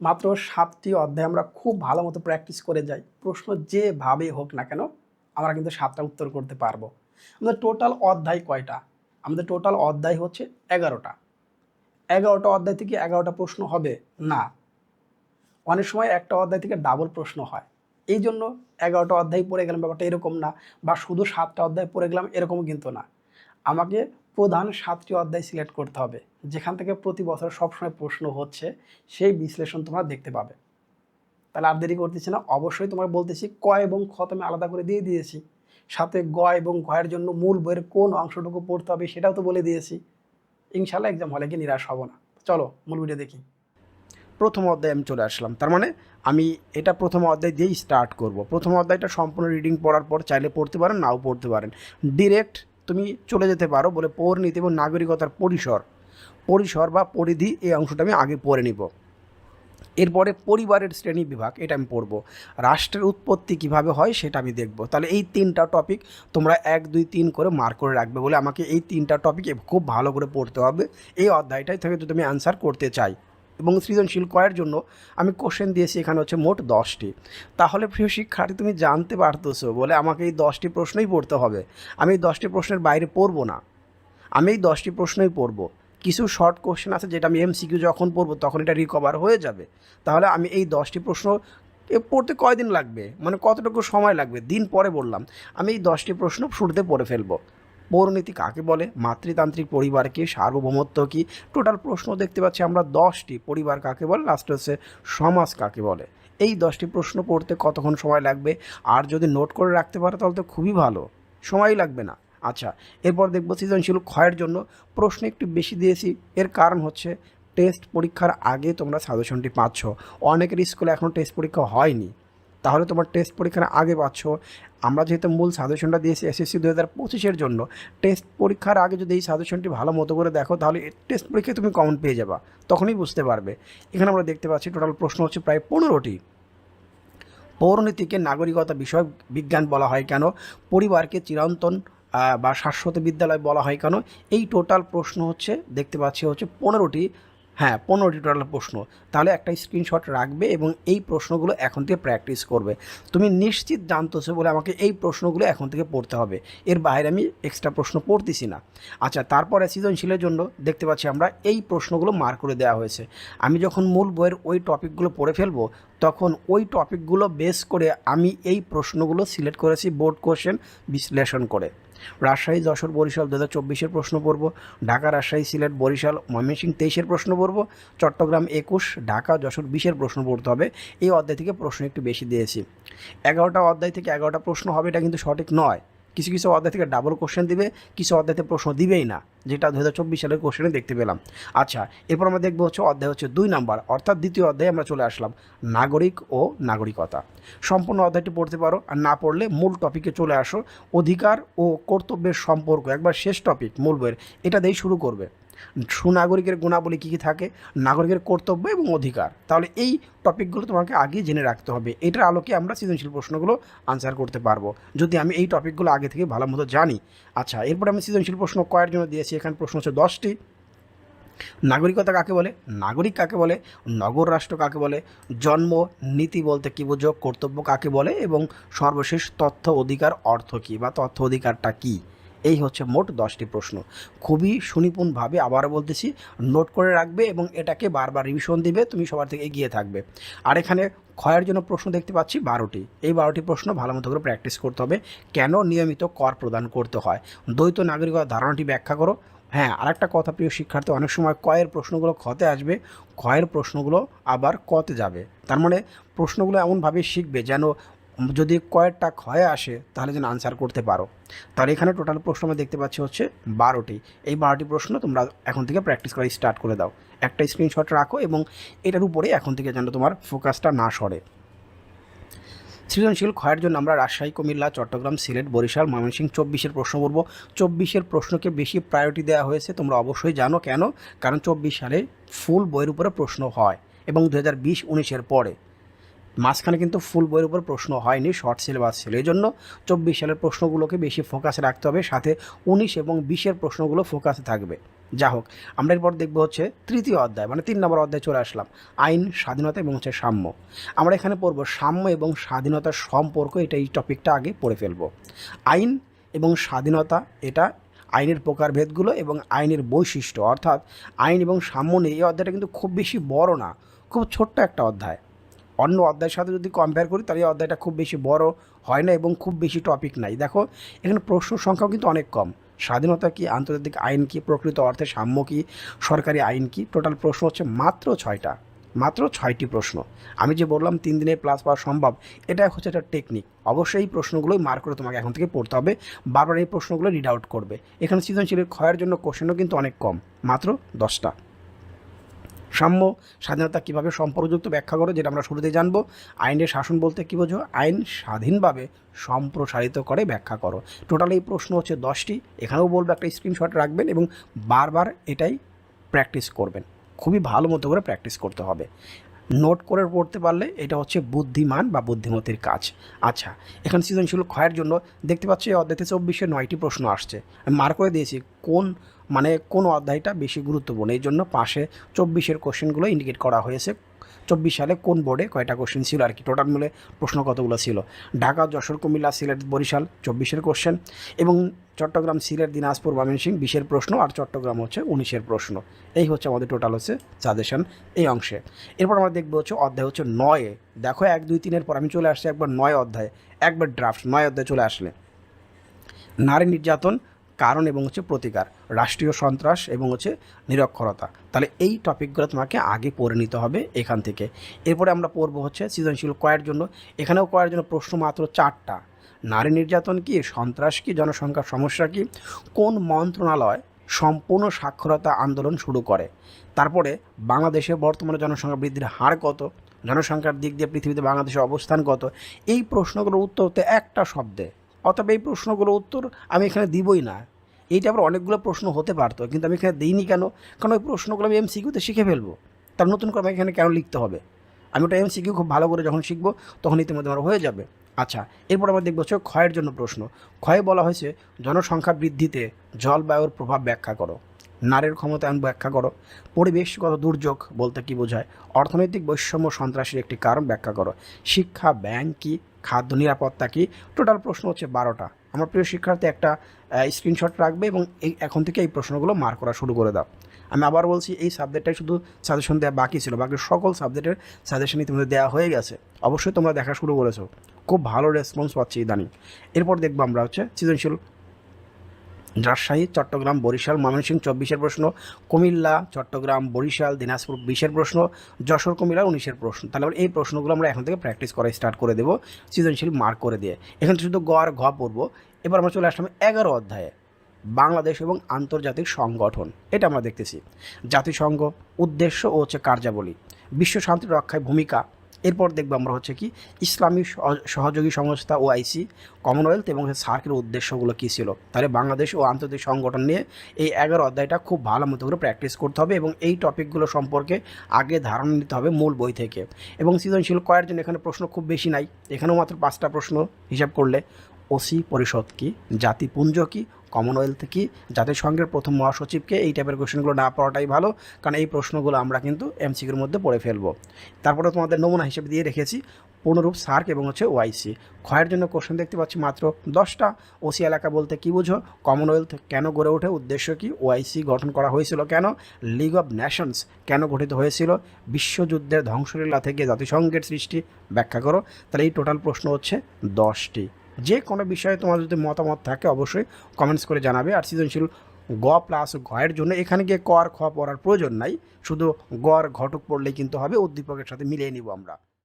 মাত্র সাতটি অধ্যায় আমরা খুব ভালো মতো প্র্যাকটিস করে যাই। প্রশ্ন যেভাবে হোক না কেন, আমরা কিন্তু সাতটা উত্তর করতে পারব। আমাদের টোটাল অধ্যায় কয়টা? আমাদের টোটাল অধ্যায় হচ্ছে এগারোটা। এগারোটা অধ্যায় থেকে এগারোটা প্রশ্ন হবে? না। অনেক সময় একটা অধ্যায় থেকে ডাবল প্রশ্ন হয়। এই জন্য এগারোটা অধ্যায় পড়ে গেলাম ব্যাপারটা এরকম না, বা শুধু সাতটা অধ্যায় পড়ে গেলাম এরকম কিন্তু না। আমাকে প্রধান সাতটি অধ্যায় সিলেক্ট করতে হবে। যেখান থেকে প্রতি বছর সবসময় প্রশ্ন হচ্ছে, সেই বিশ্লেষণ তোমরা দেখতে পাবে। তাহলে আর দেরি করতেছি না, অবশ্যই তোমার বলতেছি ক এবং খ আমি আলাদা করে দিয়ে দিয়েছি। সাথে গ এবং ঘয়ের জন্য মূল বইয়ের কোন অংশটুকু পড়তে হবে সেটাও তো বলে দিয়েছি। ইনশাল্লাহ এক্সাম হলে কি নিরাশ হব না। চলো, মূল ভিডিও দেখি। প্রথম অধ্যায়ে আমি চলে আসলাম। তার মানে আমি এটা প্রথম অধ্যায় দিয়েই স্টার্ট করব। প্রথম অধ্যায়টা সম্পূর্ণ রিডিং পড়ার পর চাইলে পড়তে পারেন, নাও পড়তে পারেন। ডিরেক্ট তুমি চলে যেতে পারো বলে পৌরনীতি এবং নাগরিকতার পরিসর পরিসর বা পরিধি এই অংশটা আমি আগে পড়ে নিব। এরপরে পরিবারের শ্রেণি বিভাগ, এটা আমি পড়ব। রাষ্ট্রের উৎপত্তি কীভাবে হয় সেটা আমি দেখব। তাহলে এই তিনটা টপিক তোমরা এক, দুই, তিন করে মার্ক করে রাখবে বলে আমাকে এই তিনটা টপিক খুব ভালো করে পড়তে হবে। এই অধ্যায়টাই থেকে যদি অ্যান্সার করতে চাই। এবং সৃজনশীল কয়ের জন্য আমি কোশ্চেন দিয়েছি এখানে হচ্ছে মোট দশটি। তাহলে প্রিয় শিক্ষার্থী, তুমি জানতে পারতেছো বলে আমাকে এই দশটি প্রশ্নই পড়তে হবে। আমি এই দশটি প্রশ্নের বাইরে পড়ব না। আমি এই দশটি প্রশ্নই পড়ব। কিছু শর্ট কোশ্চেন আছে যেটা আমি এমসিকিউ যখন পড়ব তখন এটা রিকভার হয়ে যাবে। তাহলে আমি এই দশটি প্রশ্ন, এ পড়তে কয়দিন লাগবে? মানে কতটুকু সময় লাগবে? দিন পরে বললাম। আমি এই দশটি প্রশ্ন শুরুতে পড়ে ফেলব। পৌরনীতি কাকে বলে? মাতৃতান্ত্রিক পরিবার কি? সার্বভৌমত্ব কি? টোটাল প্রশ্ন দেখতে পাচ্ছি আমরা দশটি। পরিবার কাকে বলে? লাস্ট হচ্ছে সমাজ কাকে বলে? এই দশটি প্রশ্ন পড়তে কতক্ষণ সময় লাগবে? আর যদি নোট করে রাখতে পারো তাহলে তো খুবই ভালো। সময়ই লাগবে না। আচ্ছা এরপর দেখব সৃজনশীল ক্ষয়ের জন্য। প্রশ্ন একটু বেশি দিয়েছি। এর কারণ হচ্ছে টেস্ট পরীক্ষার আগে তোমরা সাজেশনটি পাচ্ছ। অনেকের স্কুলে এখনও টেস্ট পরীক্ষা হয়নি। তাহলে তোমার টেস্ট পরীক্ষার আগে পাচ্ছ। আমরা যেহেতু মূল সাজেশনটা দিয়েছি এসএসসি দু হাজার পঁচিশের জন্য টেস্ট পরীক্ষার আগে যদি এই সাজেশনটি ভালো মতো করে দেখো, তাহলে টেস্ট পরীক্ষায় তুমি কমন পেয়ে যাবা। তখনই বুঝতে পারবে। এখানে আমরা দেখতে পাচ্ছি টোটাল প্রশ্ন হচ্ছে প্রায় পনেরোটি। পৌরনীতিকে নাগরিকতা বিষয় বিজ্ঞান বলা হয় কেন? পরিবারকে চিরন্তন বা শাশ্বত বিদ্যালয় বলা হয় কেন? এই টোটাল প্রশ্ন হচ্ছে, দেখতে পাচ্ছি হচ্ছে পনেরোটি। হ্যাঁ পনেরোটি টোটাল প্রশ্ন। তাহলে একটা স্ক্রিনশট রাখবে এবং এই প্রশ্নগুলো এখন থেকে প্র্যাকটিস করবে। তুমি নিশ্চিত জানতেছো বলে আমাকে এই প্রশ্নগুলো এখন থেকে পড়তে হবে। এর বাইরে আমি এক্সট্রা প্রশ্ন পড়তেছি না। আচ্ছা তারপরে সৃজনশীলের জন্য দেখতে পাচ্ছি আমরা এই প্রশ্নগুলো মার্ক করে দেওয়া হয়েছে। আমি যখন মূল বইয়ের ওই টপিকগুলো পড়ে ফেলব, তখন ওই টপিকগুলো বেস করে আমি এই প্রশ্নগুলো সিলেক্ট করেছি বোর্ড কোশ্চেন বিশ্লেষণ করে। রাজশাহী, যশোর, বরিশাল দু হাজার চব্বিশের প্রশ্ন পড়ব। ঢাকা, রাজশাহী, সিলেট, বরিশাল ময়মনসিংহ তেইশের প্রশ্ন পড়ব। চট্টগ্রাম একুশ, ঢাকা, যশোর বিশের প্রশ্ন পড়তে হবে। এই অধ্যায় থেকে প্রশ্ন একটু বেশি দিয়েছি। এগারোটা অধ্যায় থেকে এগারোটা প্রশ্ন হবে, এটা কিন্তু সঠিক নয়। কিছু কিছু অধ্যায় থেকে ডাবল কোশ্চেন দিবে, কিছু অধ্যায়তে প্রশ্ন দিবেই না, যেটা দু হাজার চব্বিশ সালের কোশ্চেনে দেখতে পেলাম। আচ্ছা এরপর আমরা দেখব হচ্ছে অধ্যায় হচ্ছে দুই নাম্বার, অর্থাৎ দ্বিতীয় অধ্যায়ে আমরা চলে আসলাম, নাগরিক ও নাগরিকতা। সম্পূর্ণ অধ্যায়টি পড়তে পারো, আর না পড়লে মূল টপিকে চলে আসো, অধিকার ও কর্তব্যের সম্পর্ক, একবার শেষ টপিক মূল বইয়ের, এটা দিয়েই শুরু করবে। সুনাগরিকের গুণাবলী কী কী থাকে? নাগরিকের কর্তব্য এবং অধিকার। তাহলে এই টপিকগুলো তোমাকে আগে জেনে রাখতে হবে। এটার আলোকে আমরা সৃজনশীল প্রশ্নগুলো আনসার করতে পারব। যদি আমি এই টপিকগুলো আগে থেকে ভালো মতো জানি। আচ্ছা এরপরে আমি সৃজনশীল প্রশ্ন কয়ের জন্য দিয়েছি। এখানে প্রশ্ন হচ্ছে দশটি। নাগরিকতা কাকে বলে? নাগরিক কাকে বলে? নগর রাষ্ট্র কাকে বলে? জন্ম, নীতি বলতে কী বুঝো? কর্তব্য কাকে বলে? এবং সর্বশেষ তথ্য, অধিকার, অর্থ কী? বা তথ্য, অধিকারটা কী? এই হচ্ছে মোট দশটি প্রশ্ন। খুবই সুনিপুণভাবে আবারও বলতেছি, নোট করে রাখবে এবং এটাকে বারবার রিভিশন দিবে, তুমি সবার থেকে এগিয়ে থাকবে। আর এখানে ক্ষয়ের জন্য প্রশ্ন দেখতে পাচ্ছি বারোটি। এই বারোটি প্রশ্ন ভালো মতো করে প্র্যাকটিস করতে হবে, কেন নিয়মিত কর প্রদান করতে হয়? দ্বৈত নাগরিকতার ধারণাটি ব্যাখ্যা করো। হ্যাঁ আরেকটা কথা প্রিয় শিক্ষার্থী, অনেক সময় কয়ের প্রশ্নগুলো ক্ষতে আসবে, ক্ষয়ের প্রশ্নগুলো আবার কতে যাবে। তার মানে প্রশ্নগুলো এমনভাবে শিখবে যেন যদি কয়েকটা ক্ষয় আসে, তাহলে যেন আনসার করতে পারো। তাহলে এখানে টোটাল প্রশ্ন আমরা দেখতে পাচ্ছি হচ্ছে বারোটি। এই বারোটি প্রশ্ন তোমরা এখন থেকে প্র্যাকটিস করা স্টার্ট করে দাও। একটা স্ক্রিনশট রাখো এবং এটার উপরে এখন থেকে যেন তোমার ফোকাসটা না সরে। সৃজনশীল ক্ষয়ের জন্য আমরা রাজশাহী, কুমিল্লা, চট্টগ্রাম, সিলেট, বরিশাল, ময়মনসিংহ চব্বিশের প্রশ্ন করব। চব্বিশের প্রশ্নকে বেশি প্রায়োরিটি দেওয়া হয়েছে, তোমরা অবশ্যই জানো কেন? কারণ চব্বিশ সালে ফুল বইয়ের উপরে প্রশ্ন হয় এবং দু হাজার বিশ, উনিশের পরে। মাঝখানে কিন্তু ফুল বইয়ের উপর প্রশ্ন হয়নি, শর্ট সিলেবাস ছিল। এই জন্য চব্বিশ সালের প্রশ্নগুলোকে বেশি ফোকাসে রাখতে হবে, সাথে উনিশ এবং বিশের প্রশ্নগুলো ফোকাসে থাকবে। যা হোক, আমরা এরপর দেখব হচ্ছে তৃতীয় অধ্যায় মানে তিন নম্বর অধ্যায় চলে আসলাম, আইন, স্বাধীনতা এবং হচ্ছে সাম্য। আমরা এখানে পড়ব সাম্য এবং স্বাধীনতার সম্পর্ক, এটা এই টপিকটা আগে পড়ে ফেলব। আইন এবং স্বাধীনতা, এটা আইনের প্রকারভেদগুলো এবং আইনের বৈশিষ্ট্য। অর্থাৎ আইন এবং সাম্য নিয়ে এই অধ্যায়টা কিন্তু খুব বেশি বড় না, খুব ছোট্ট একটা অধ্যায়। অন্য অধ্যায়ের সাথে যদি কম্পেয়ার করি, তাহলে এই অধ্যায়টা খুব বেশি বড় হয় না এবং খুব বেশি টপিক নাই। দেখো, এখানে প্রশ্ন সংখ্যাও কিন্তু অনেক কম। স্বাধীনতা কি, আন্তর্জাতিক আইন কি, প্রকৃত অর্থে সাম্য কি, সরকারি আইন কি? টোটাল প্রশ্ন হচ্ছে মাত্র ছয়টা। মাত্র ছয়টি প্রশ্ন। আমি যে বললাম তিন দিনে প্লাস পাওয়া সম্ভব, এটা হচ্ছে একটা টেকনিক অবশ্যই এই প্রশ্নগুলোই মার্ক করে তোমাকে এখন থেকে পড়তে হবে। বারবার এই প্রশ্নগুলো রিড আউট করবে। এখানে সৃজনশীলের ক্ষয়ের জন্য কোশ্চেনও কিন্তু অনেক কম। মাত্র দশটা। সাম্য, স্বাধীনতা কীভাবে সম্পর্কযুক্ত ব্যাখ্যা করে, যেটা আমরা শুরুতে জানব। আইনের শাসন বলতে কী বোঝো? আইন স্বাধীনভাবে সম্প্রসারিত করে ব্যাখ্যা করো। টোটাল এই প্রশ্ন হচ্ছে দশটি। এখানেও বলব একটা স্ক্রিনশট রাখবেন এবং বারবার এটাই প্র্যাকটিস করবেন। খুবই ভালো মতো করে প্র্যাকটিস করতে হবে। নোট করে পড়তে পারলে এটা হচ্ছে বুদ্ধিমান বা বুদ্ধিমতির কাজ। আচ্ছা এখানে সৃজনশীল ক্ষয়ের জন্য দেখতে পাচ্ছি এই অধ্যায়তে চব্বিশে নয়টি প্রশ্ন আসছে। আমি মার্ক করে দিয়েছি, কোন মানে কোন অধ্যায়টা বেশি গুরুত্বপূর্ণ? এই জন্য পাশে চব্বিশের কোশ্চেনগুলো ইন্ডিকেট করা হয়েছে। চব্বিশ সালে কোন বোর্ডে কয়টা কোশ্চেন ছিল আর কি? টোটাল মিলে প্রশ্ন কতগুলো ছিল? ঢাকা, যশোর, কুমিল্লা, সিলেট, বরিশাল, চব্বিশের কোশ্চেন এবং চট্টগ্রাম, সিলেট, দিনাজপুর, ময়মনসিংহ বিশের প্রশ্ন আর চট্টগ্রাম হচ্ছে উনিশের প্রশ্ন। এই হচ্ছে আমাদের টোটাল হচ্ছে সাজেশন এই অংশে। এরপর আমরা দেখব হচ্ছে অধ্যায় হচ্ছে নয়ে। দেখো এক, দুই, তিনের পর আমি চলে আসছি একবার নয় অধ্যায়। একবার ড্রাফট নয় অধ্যায় চলে আসলে। নারী নির্যাতন কারণ এবং হচ্ছে প্রতিকার, রাষ্ট্রীয় সন্ত্রাস এবং হচ্ছে নিরক্ষরতা। তাহলে এই টপিকগুলো তোমাকে আগে পড়ে নিতে হবে এখান থেকে। এরপরে আমরা পড়ব হচ্ছে সৃজনশীল কয়ের জন্য। এখানেও কয়ের জন্য প্রশ্ন মাত্র চারটা। নারী নির্যাতন কি, সন্ত্রাস কি, জনসংখ্যার সমস্যা কি? কোন মন্ত্রণালয় সম্পূর্ণ সাক্ষরতা আন্দোলন শুরু করে? তারপরে বাংলাদেশে বর্তমানে জনসংখ্যা বৃদ্ধির হার কত? জনসংখ্যার দিক দিয়ে পৃথিবীতে বাংলাদেশের অবস্থান কত? এই প্রশ্নগুলোর উত্তর হতে একটা শব্দে অথবা এই প্রশ্নগুলোর উত্তর আমি এখানে দিবই না। এইটা আবার অনেকগুলো প্রশ্ন হতে পারতো, কিন্তু আমি এখানে দিইনি কেন? কারণ ওই প্রশ্নগুলো আমি এমসিকিউতে শিখে ফেলব। তার নতুন করে আমাকে এখানে কেন লিখতে হবে? আমি ওটা এমসিকিউ খুব ভালো করে যখন শিখব, তখন ইতিমধ্যে আমার হয়ে যাবে। আচ্ছা এরপর আমরা দেখব হচ্ছে ক্ষয়ের জন্য প্রশ্ন। ক্ষয়ে বলা হয়েছে, জনসংখ্যা বৃদ্ধিতে জলবায়ুর প্রভাব ব্যাখ্যা করো। নারীর ক্ষমতায়ন ব্যাখ্যা করো। পরিবেশগত দুর্যোগ বলতে কি বোঝায়? অর্থনৈতিক বৈষম্য সন্ত্রাসের একটি কারণ ব্যাখ্যা করো। শিক্ষা, ব্যাংক কী? খাদ্য নিরাপত্তা কী? টোটাল প্রশ্ন হচ্ছে বারোটা। আমার প্রিয় শিক্ষার্থী, একটা স্ক্রিনশট রাখবে এবং এই, এখন থেকে এই প্রশ্নগুলো মার করা শুরু করে দাও। আমি আবার বলছি, এই সাবজেক্টটাই শুধু সাজেশন দেওয়া বাকি ছিল। বাকি সকল সাবজেক্টের সাজেশন ইতিমধ্যে দেওয়া হয়ে গেছে। অবশ্যই তোমরা দেখা শুরু করেছ। খুব ভালো রেসপন্স পাচ্ছি ইদানিং। এরপর দেখব আমরা হচ্ছে সৃজনশীল রাজশাহী, চট্টগ্রাম, বরিশাল, ময়মনসিংহ চব্বিশের প্রশ্ন, কুমিল্লা, চট্টগ্রাম, বরিশাল, দিনাজপুর বিশের প্রশ্ন, যশোর, কুমিল্লা উনিশের প্রশ্ন। তাহলে এই প্রশ্নগুলো আমরা এখন থেকে প্র্যাকটিস করা স্টার্ট করে দেবো, সৃজনশীল মার্ক করে দিয়ে। এখানে শুধু গ আর ঘ পড়ব। এবার আমরা চলে আসলাম এগারো অধ্যায়ে, বাংলাদেশ এবং আন্তর্জাতিক সংগঠন। এটা আমরা দেখতেছি। জাতিসংঘ, উদ্দেশ্য ও হচ্ছে কার্যাবলী। বিশ্ব শান্তি রক্ষায় ভূমিকা। এরপর দেখব আমরা হচ্ছে কি ইসলামী সহ- সহযোগী সংস্থা ওআইসি কমনওয়েলথ এবং সার্কের উদ্দেশ্যগুলো কী ছিল? তাহলে বাংলাদেশ ও আন্তর্জাতিক সংগঠন নিয়ে এই এগারো অধ্যায়টা খুব ভালো মতো করে প্র্যাকটিস করতে হবে এবং এই টপিকগুলো সম্পর্কে আগে ধারণা নিতে হবে মূল বই থেকে। এবং সৃজনশীল কয়ের জন্য এখানে প্রশ্ন খুব বেশি নাই। এখানেও মাত্র পাঁচটা প্রশ্ন হিসাব করলে ওসি পরিষদ কি, জাতিপুঞ্জ কি কমনওয়েলথ কি? জাতিসংঘের প্রথম মহাসচিবকে এই টাইপের কোশ্চেনগুলো না পড়াটাই ভালো, কারণ এই প্রশ্নগুলো আমরা কিন্তু এমসিকিউর মধ্যে পড়ে ফেলব। তারপরে তোমাদের নমুনা হিসেবে দিয়ে রেখেছি, পূর্ণরূপ সার্ক এবং হচ্ছে ওয়াইসি ক্ষয়ের জন্য কোশ্চেন দেখতে পাচ্ছি মাত্র দশটা। ওসি এলাকা বলতে কি বুঝো? কমনওয়েলথ কেন গড়ে ওঠে? উদ্দেশ্য কি? ওয়াইসি গঠন করা হয়েছিল কেন? লিগ অব ন্যাশনস কেন গঠিত হয়েছিল? বিশ্বযুদ্ধের ধ্বংসলীলা থেকে জাতিসংঘের সৃষ্টি ব্যাখ্যা করো। তাহলে এই টোটাল প্রশ্ন হচ্ছে দশটি। যে কোনো বিষয়ে তোমার যদি মতামত থাকে অবশ্যই কমেন্টস করে জানাবে। আর সৃজনশীল গ প্লাস ঘয়ের জন্য এখানে গিয়ে কর খ পড়ার প্রয়োজন নাই। শুধু গড় ঘটক পড়লেই কিন্তু হবে, উদ্দীপকের সাথে মিলিয়ে নিব আমরা।